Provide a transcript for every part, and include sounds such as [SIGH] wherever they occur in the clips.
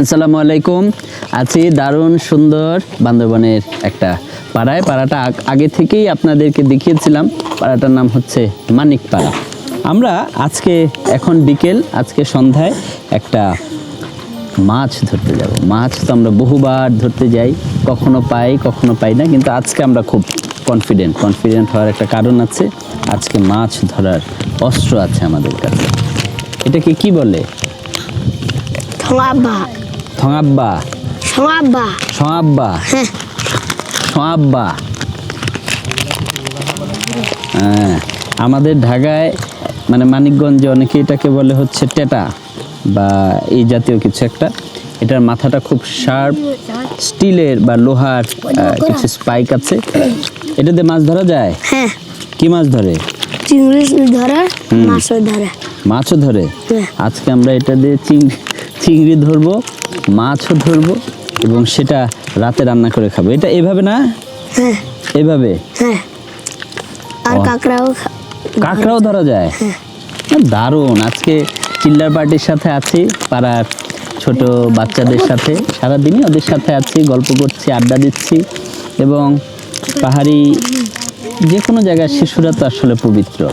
আসসালামু আলাইকুম। আছি দারুণ সুন্দর বান্দরবনের একটা পাড়ায়। পাড়াটা আগে থেকেই আপনাদেরকে দেখিয়েছিলাম। পাড়াটার নাম হচ্ছে মানিক পাড়া আমরা আজকে এখন বিকেল, আজকে সন্ধ্যায় একটা মাছ ধরতে যাব। মাছ তো আমরা বহুবার ধরতে যাই। কখনো পাই কখনো পাই না, কিন্তু আজকে আমরা খুব কনফিডেন্ট কনফিডেন্ট হওয়ার একটা কারণ আছে। আজকে মাছ ধরার অস্ত্র আছে আমাদের কাছে। এটাকে কি বলে? থঙাব্বা হ্যাঁ। হ্যাঁ আমাদের ঢাকায় মানে মানিকগঞ্জে অনেকে এটাকে বলে হচ্ছে টেটা বা এই জাতীয় কিছু একটা। এটার মাথাটা খুব শার্প স্টিলের বা লোহার কিছু স্পাইক আছে। এটাতে মাছ ধরা যায়? হ্যাঁ। কি মাছ ধরে? চিংড়ি ধরে মাছও ধরে। মাছও ধরে? হ্যাঁ। আজকে আমরা এটা দিয়ে চিংড়ি চিংড়ি ধরবো। মাছও ধরবো এবং সেটা রাতে রান্না করে খাব। এটা এভাবে না? হ্যাঁ। এভাবে? হ্যাঁ। আর কাঁকড়াও কাঁকড়াও ধরা যায়? হ্যাঁ। দারুণ। আজকে চিল্লার পার্টির সাথে আছি পাড়ার ছোট বাচ্চাদের সাথে। সারাদিনই ওদের সাথে আছি গল্প করছি আড্ডা দিচ্ছি এবং পাহাড়ি যে কোনো জায়গার শিশুরা তো আসলে পবিত্র।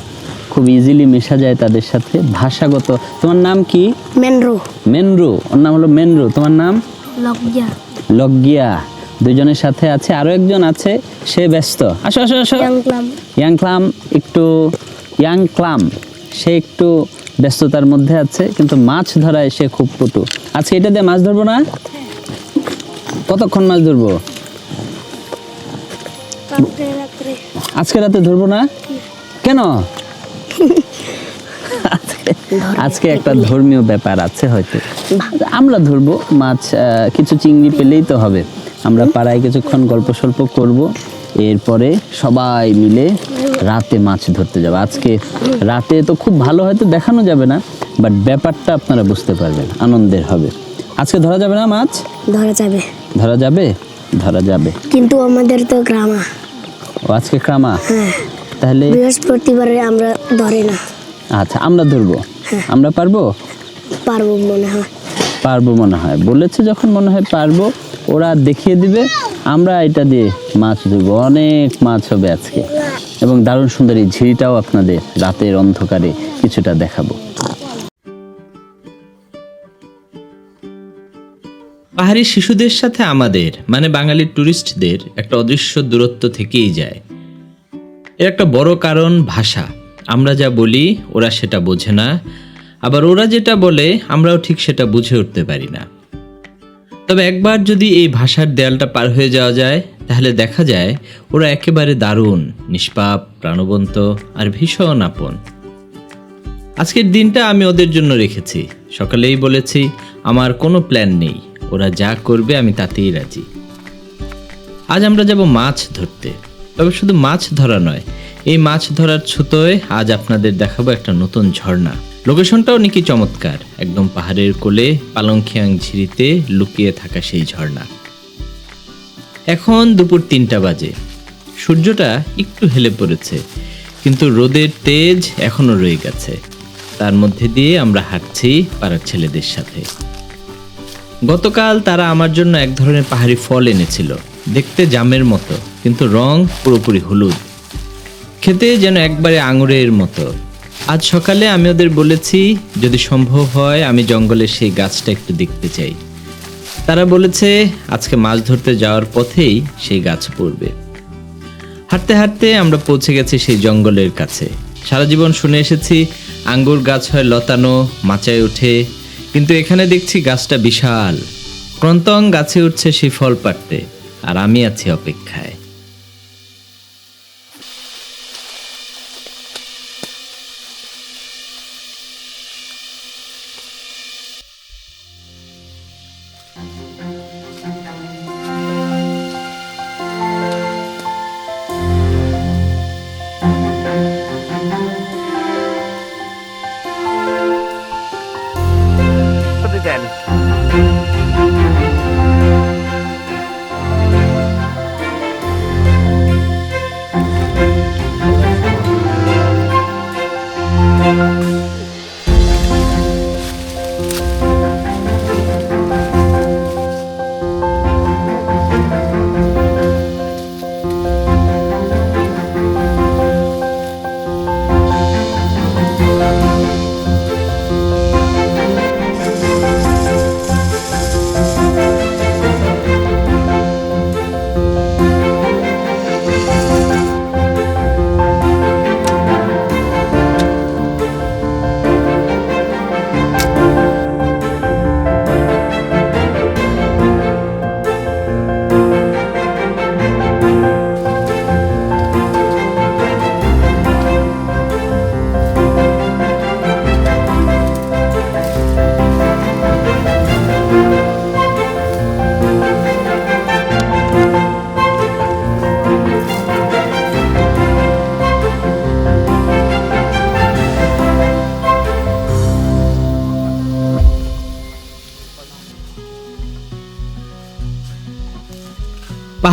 খুব ইজিলি মেশা যায় তাদের সাথে ভাষাগত। তোমার নাম কি? মেনরো। মেনরু। ওর নাম হলো মেনরু। তোমার নাম? লজ্জা লজ্ঞিয়া দুজনের সাথে আছে আরও একজন আছে সে ব্যস্ত। আসো আসো আসো। ইয়াং ক্লাম। একটু ইয়াং ক্লাম। সে একটু ব্যস্ততার মধ্যে আছে কিন্তু মাছ ধরায় সে খুব পটু। আজকে এটা দিয়ে মাছ ধরবো না? কতক্ষণ মাছ ধরবো? আজকে রাতে ধরবো না? কেন? আজকে- একটা ধর্মীয় ব্যাপার আছে হয়তো। আমরা ধরবো মাছ কিছু চিংড়ি পেলেই তো হবে। আমরা পাড়ায় কিছুক্ষণ গল্প সল্প করব এরপরে সবাই মিলে রাতে মাছ ধরতে যাব। আজকে রাতে তো খুব ভালো হয়তো দেখানো যাবে না বাট ব্যাপারটা আপনারা বুঝতে পারবেন আনন্দের হবে। আজকে ধরা যাবে না মাছ? ধরা যাবে। ধরা যাবে? ধরা যাবে। কিন্তু আমাদের তো গ্রামা। ও আজকে ক্রামা? হ্যাঁ। তাহলে বৃহস্পতিবারে আমরা ধরে না। আচ্ছা আমরা ধরবো। আমরা পারব? পারব মনে হয়। পারব মনে হয়। বলেছে যখন মনে হয় পারব ওরা দেখিয়ে দিবে আমরা এটা দিয়ে মাছ ধরবো। অনেক মাছ হবে আজকে। এবং দারুণ সুন্দর এই ঝিরিটাও আপনাদের রাতের অন্ধকারে কিছুটা দেখাবো। পাহাড়ি শিশুদের সাথে আমাদের মানে বাঙালি ট্যুরিস্টদের একটা অদৃশ্য দূরত্ব থেকেই যায়। এর একটা বড় কারণ ভাষা। আমরা যা বলি, ওরা সেটা বোঝে না। আবার ওরা যেটা বলে, আমরাও ঠিক সেটা বুঝে উঠতে পারি না। তবে একবার যদি এই ভাষার দেয়ালটা পার হয়ে যাওয়া যায়, তাহলে দেখা যায় ওরা একেবারে দারুণ, নিষ্পাপ, প্রাণবন্ত আর ভীষণ আপন। আজকের দিনটা আমি ওদের জন্য রেখেছি। সকালেই বলেছি, আমার কোনো প্ল্যান নেই। ওরা যা করবে, আমি তাতেই রাজি। আজ আমরা যাব মাছ ধরতে। তবে শুধু মাছ ধরা নয়, এই মাছ ধরার ছুতোয় আজ আপনাদের দেখাবো একটা নতুন ঝর্ণা। লোকেশনটাও নাকি চমৎকার, একদম পাহাড়ের কোলে পালংখিয়াং ঝিরিতে লুকিয়ে থাকা সেই ঝর্ণা। এখন দুপুর তিনটা বাজে। সূর্যটা একটু হেলে পড়েছে, কিন্তু রোদের তেজ এখনও রয়ে গেছে। তার মধ্যে দিয়ে আমরা হাঁটছি পাড়ার ছেলেদের সাথে। গতকাল তারা আমার জন্য এক ধরনের পাহাড়ি ফল এনেছিল, দেখতে জামের মতো। কিন্তু রং পুরোপুরি হলুদ। খেতে যেন একবারে আঙুরের মতো। আজ সকালে আমি ওদের বলেছি, যদি সম্ভব হয় আমি জঙ্গলের সেই গাছটা একটু দেখতে চাই। তারা বলেছে, আজকে মাছ ধরতে যাওয়ার পথেই সেই গাছ পড়বে। হাঁটতে হাঁটতে আমরা পৌঁছে গেছি সেই জঙ্গলের কাছে। সারা জীবন শুনে এসেছি, আঙ্গুর গাছ হয় লতানো, মাচায় ওঠে, কিন্তু এখানে দেখছি গাছটা বিশাল। ক্রন্তং গাছে উঠছে সেই ফল পাড়তে, আর আমি আছি অপেক্ষায়। Bye.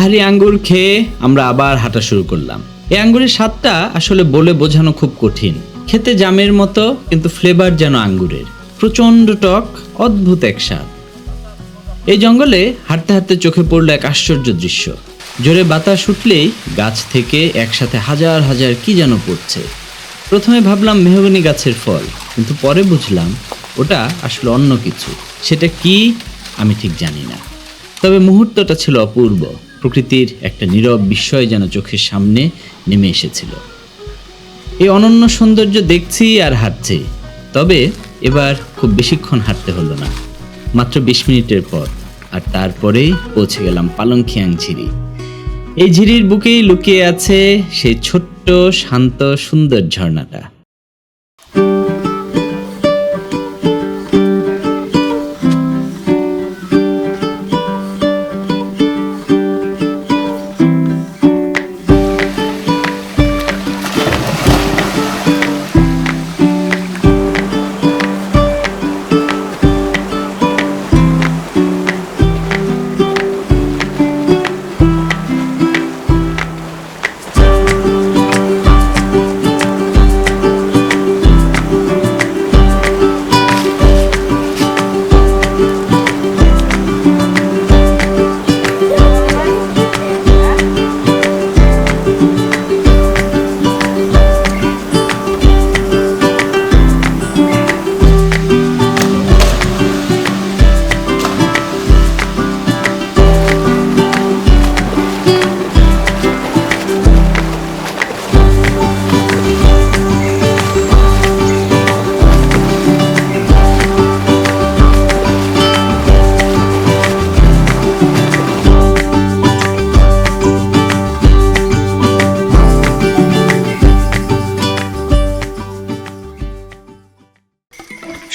পাহাড়ি আঙ্গুর খেয়ে আমরা আবার হাঁটা শুরু করলাম। এই আঙ্গুরের স্বাদটা আসলে বলে বোঝানো খুব কঠিন। খেতে জামের মতো, কিন্তু ফ্লেভার যেন আঙ্গুরের। প্রচণ্ড টক, অদ্ভুত এক স্বাদ। এই জঙ্গলে হাঁটতে হাঁটতে চোখে পড়ল এক আশ্চর্য দৃশ্য। জোরে বাতাস উঠলেই গাছ থেকে একসাথে হাজার হাজার কি যেন পড়ছে। প্রথমে ভাবলাম মেহগনি গাছের ফল, কিন্তু পরে বুঝলাম ওটা আসলে অন্য কিছু। সেটা কি? আমি ঠিক জানি না। তবে মুহূর্তটা ছিল অপূর্ব। প্রকৃতির একটা নীরব বিস্ময় যেন চোখের সামনে নেমে এসেছিল। এই অনন্য সৌন্দর্য দেখছি আর হাঁটছি, তবে এবার খুব বেশিক্ষণ হাঁটতে হলো না। মাত্র বিশ মিনিটের পর আর তারপরেই পৌঁছে গেলাম পালংখিয়াং ঝিরি। এই ঝিরির বুকেই লুকিয়ে আছে সেই ছোট্ট, শান্ত, সুন্দর ঝর্ণাটা।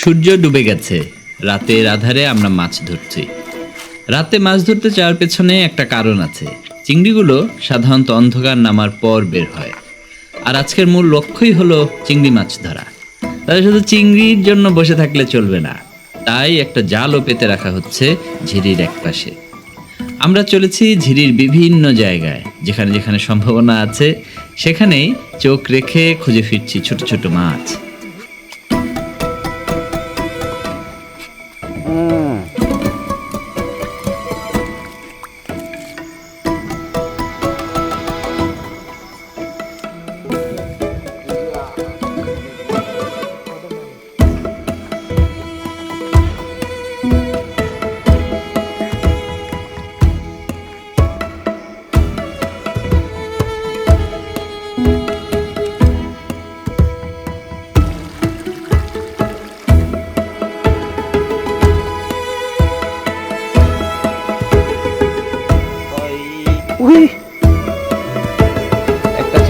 সূর্য ডুবে গেছে। রাতের আধারে আমরা মাছ ধরছি। রাতে মাছ ধরতে যাওয়ার পেছনে একটা কারণ আছে। চিংড়িগুলো সাধারণত অন্ধকার নামার পর বের হয়। আর আজকের মূল লক্ষ্যই হলো চিংড়ি মাছ ধরা। তবে শুধু চিংড়ির জন্য বসে থাকলে চলবে না। তাই একটা জালও পেতে রাখা হচ্ছে ঝিরির এক পাশে। আমরা চলেছি ঝিরির বিভিন্ন জায়গায়। যেখানে যেখানে সম্ভাবনা আছে, সেখানেই চোখ রেখে খুঁজে ফিরছি ছোট ছোট মাছ।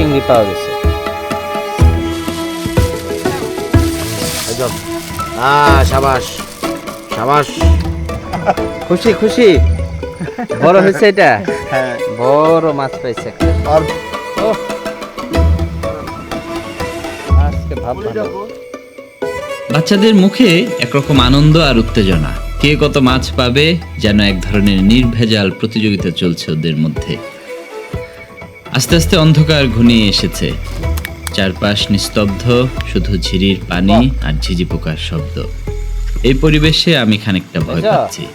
চিংড়ি পাওয়া গেছে। হ্যাঁ সাবাস। সাবাস। খুশি খুশি। বড় হয়েছে এটা? বড় মাছ পাইছে। আর আজকে ভাব ভালো। বাচ্চাদের মুখে একরকম আনন্দ আর উত্তেজনা। কে কত মাছ পাবে যেন এক ধরনের নির্ভেজাল প্রতিযোগিতা চলছে ওদের মধ্যে। আস্তে আস্তে অন্ধকার ঘনিয়ে এসেছে। চারপাশ নিস্তব্ধ শুধু ঝিরির পানি আর ঝিঝি পোকার শব্দ। এই পরিবেশে আমি খানিকটা ভয় পাচ্ছি।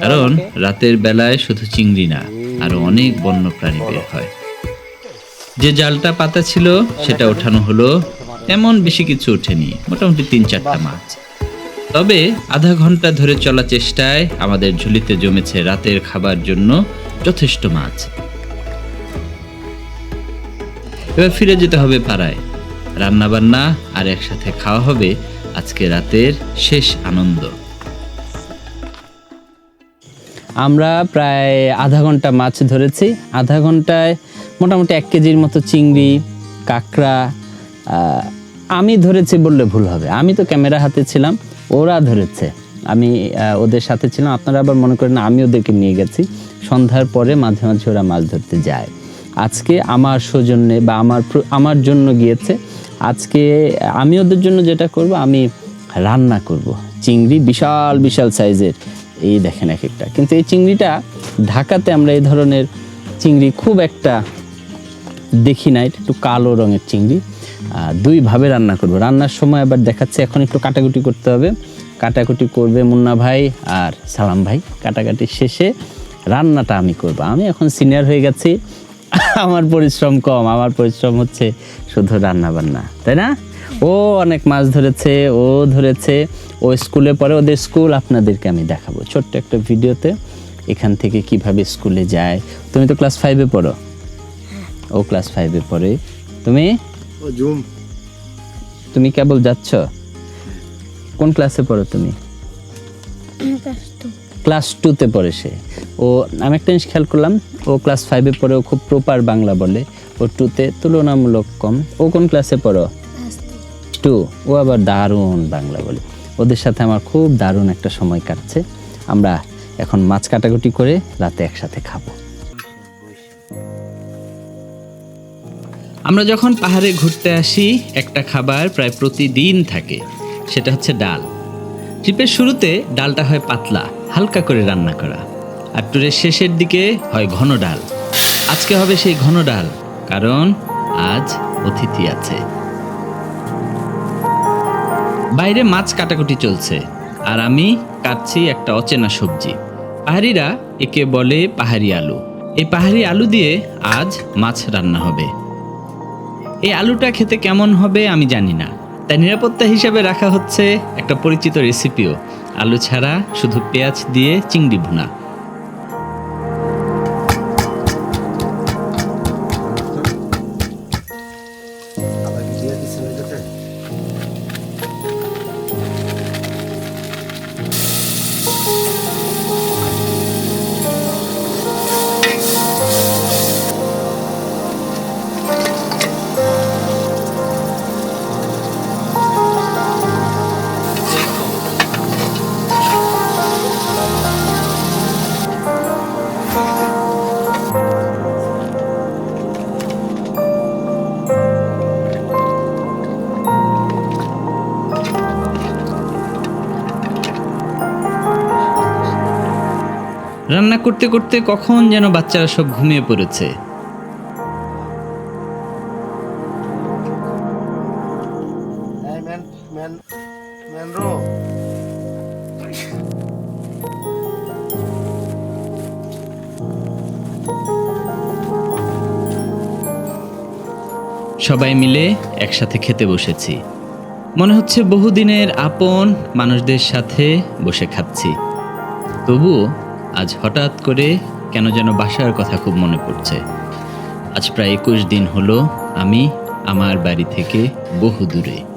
কারণ রাতের বেলায় শুধু চিংড়ি না আরও অনেক বন্য প্রাণী বের হয়। যে জালটা পাতা ছিল সেটা ওঠানো হলো। তেমন বেশি কিছু ওঠেনি মোটামুটি তিন চারটা মাছ। তবে আধা ঘণ্টা ধরে চলা চেষ্টায় আমাদের ঝুলিতে জমেছে রাতের খাবার জন্য যথেষ্ট মাছ। এবার ফিরে যেতে হবে পাড়ায়। রান্না বান্না আর একসাথে খাওয়া হবে আজকে রাতের শেষ আনন্দ। আমরা প্রায় আধা ঘণ্টা মাছ ধরেছি। আধা ঘন্টায় মোটামুটি এক কেজির মতো চিংড়ি, কাঁকড়া আমি ধরেছি বললে ভুল হবে। আমি তো ক্যামেরা হাতে ছিলাম, ওরা ধরেছে। আমি ওদের সাথে ছিলাম। আপনারা আবার মনে করেন আমি ওদেরকে নিয়ে গেছি। সন্ধ্যার পরে মাঝে মাঝে ওরা মাছ ধরতে যায়। আজকে আমার সৌজন্যে বা আমার আমার জন্য গিয়েছে। আজকে আমি ওদের জন্য যেটা করব, আমি রান্না করব। চিংড়ি বিশাল বিশাল সাইজের। এই দেখেন এক একটা কিন্তু এই চিংড়িটা ঢাকাতে আমরা এই ধরনের চিংড়ি খুব একটা দেখি না। একটু কালো রঙের চিংড়ি। দুইভাবে রান্না করব। রান্নার সময় আবার দেখাচ্ছে, এখন একটু কাটাকুটি করতে হবে। কাটাকুটি করবে মুন্না ভাই আর সালাম ভাই। কাটাকাটি শেষে রান্নাটা আমি করব। আমি এখন সিনিয়র হয়ে গেছি। [LAUGHS] আমার পরিশ্রম কম আমার পরিশ্রম হচ্ছে শুধু রান্না বান্না তাই না? ও অনেক মাছ ধরেছে ও ধরেছে ও স্কুলে পড়ে ওদের স্কুল আপনাদেরকে আমি দেখাবো। ছোট্ট একটা ভিডিওতে এখান থেকে কীভাবে স্কুলে যায়। তুমি তো ক্লাস ফাইভে পড়ো? ও ক্লাস ফাইভে পড়ে। তুমি? তুমি কেবল যাচ্ছ? কোন ক্লাসে পড়ো তুমি? ক্লাস টুতে পড়ে সে। ও আমি একটা জিনিস খেয়াল করলাম ও ক্লাস ফাইভে পড়ে ও খুব প্রপার বাংলা বলে। ও টুতে তুলনামূলক কম। ও কোন ক্লাসে পড়ো? টু ও আবার দারুণ বাংলা বলে। ওদের সাথে আমার খুব দারুণ একটা সময় কাটছে। আমরা এখন মাছ কাটাকুটি করে রাতে একসাথে খাব। আমরা যখন পাহাড়ে ঘুরতে আসি, একটা খাবার প্রায় প্রতিদিন থাকে। সেটা হচ্ছে ডাল। ট্রিপের শুরুতে ডালটা হয় পাতলা, হালকা করে রান্না করা। আর ট্যুরের শেষের দিকে হয় ঘন ডাল। আজকে হবে সেই ঘন ডাল, কারণ আজ অতিথি আছে। বাইরে মাছ কাটাকুটি চলছে, আর আমি কাটছি একটা অচেনা সবজি। পাহাড়িরা একে বলে পাহাড়ি আলু। এই পাহাড়ি আলু দিয়ে আজ মাছ রান্না হবে। এই আলুটা খেতে কেমন হবে আমি জানি না, তাই নিরাপত্তা হিসাবে রাখা হচ্ছে একটা পরিচিত রেসিপিও। আলু ছাড়া শুধু পেঁয়াজ দিয়ে চিংড়ি ভুনা। রান্না করতে করতে কখন যেন বাচ্চারা সব ঘুমিয়ে পড়েছে। সবাই মিলে একসাথে খেতে বসেছি। মনে হচ্ছে বহুদিনের আপন মানুষদের সাথে বসে খাচ্ছি। তবুও আজ হঠাৎ করে কেন যেন বাসার কথা খুব মনে পড়ছে। আজ প্রায় একুশ দিন হলো আমি আমার বাড়ি থেকে বহু দূরে